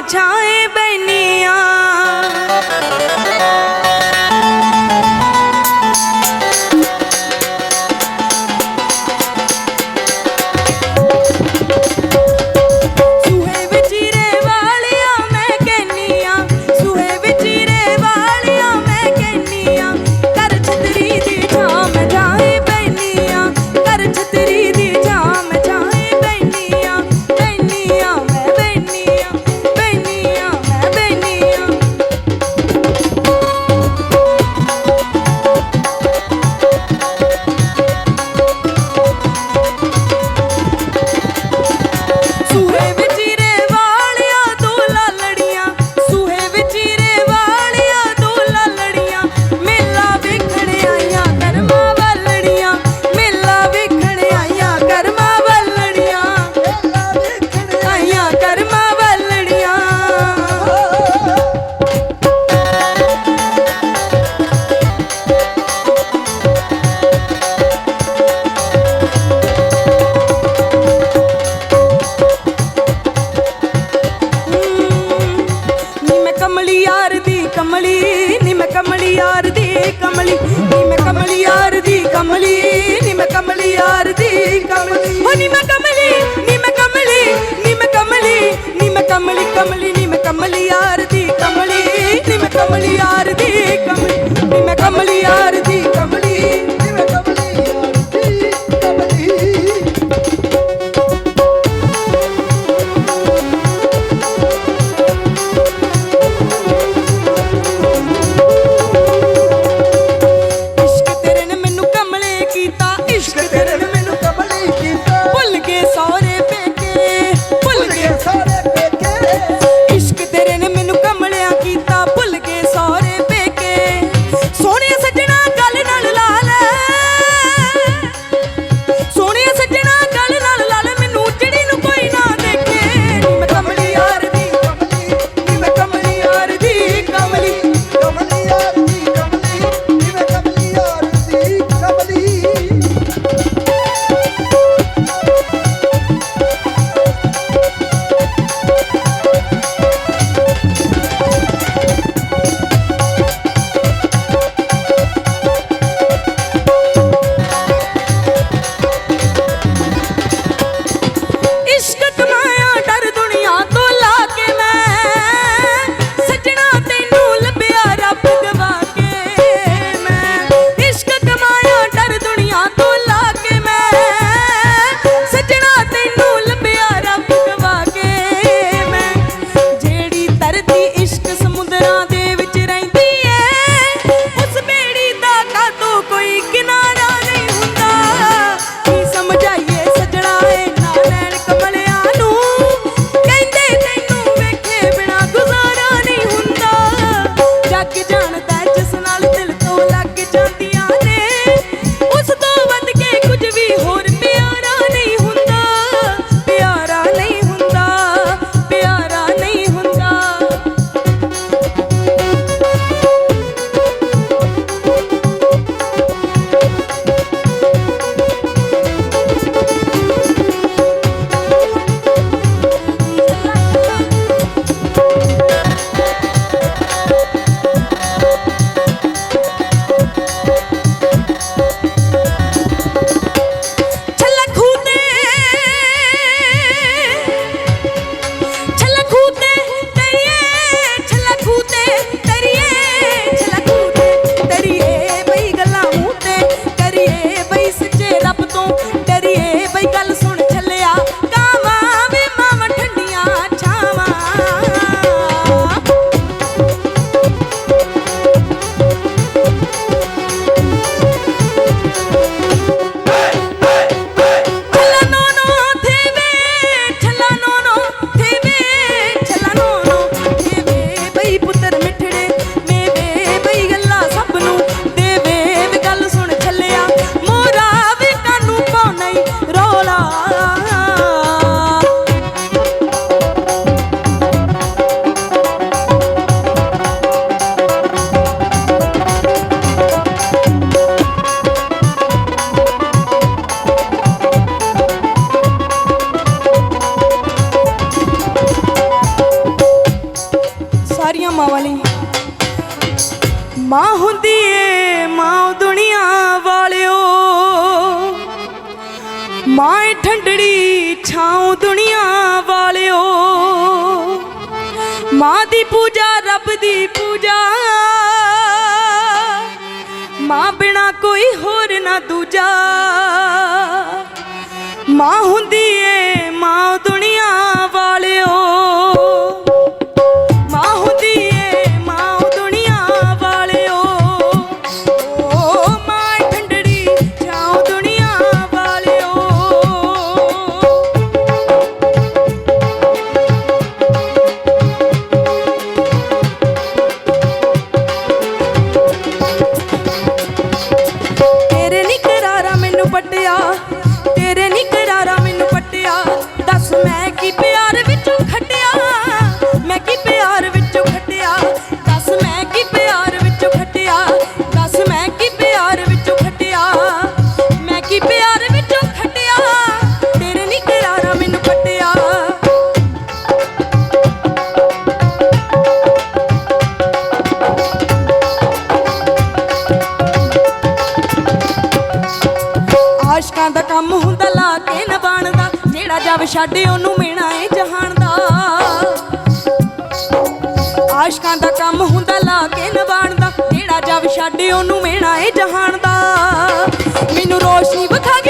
ਮੈਂ ਛਾਏ ਮਾਂ ਹੁੰਦੀ ਏ ਮਾਂ ਦੁਨੀਆ ਵਾਲਿਓ। ਮਾਂ ਠੰਡੜੀ ਛਾਉ ਦੁਨੀਆ ਵਾਲਿਓ। ਮਾਂ ਦੀ ਪੂਜਾ ਰੱਬ ਦੀ ਪੂਜਾ। ਮਾਂ ਬਿਨਾ ਕੋਈ ਹੋਰ ਨਾ ਦੂਜਾ। ਮਾਂ ਹੁੰਦੀ ਏ ਮਾਂ ਦੁਨੀਆ ਵਾਲਿਓ। ਦੱਸ ਮੈਂ ਕੀ ਪਿਆਰ ਵਿੱਚ ਆਸ਼ਕਾਂ ਦਾ ਹੁੰਦਾ ਲਾ ਕੇ ਨਾ ਬਣਦਾ। ਜਿਹੜਾ ਜਬ ਛੱਡੇ ਉਹਨੂੰ ਮਿਹਣਾ ਏ ਜਹਾਨ ਦਾ। ਆਸ਼ਕਾਂ ਦਾ ਕੰਮ ਹੁੰਦਾ ਲਾ ਕੇ ਨਾ ਬਣਦਾ। ਜਿਹੜਾ ਜਬ ਛੱਡੇ ਉਹਨੂੰ ਮਿਹਣਾ ਏ ਜਹਾਨ ਦਾ। ਮੈਨੂੰ ਰੋਸ਼ਨੀ ਵਿਖਾ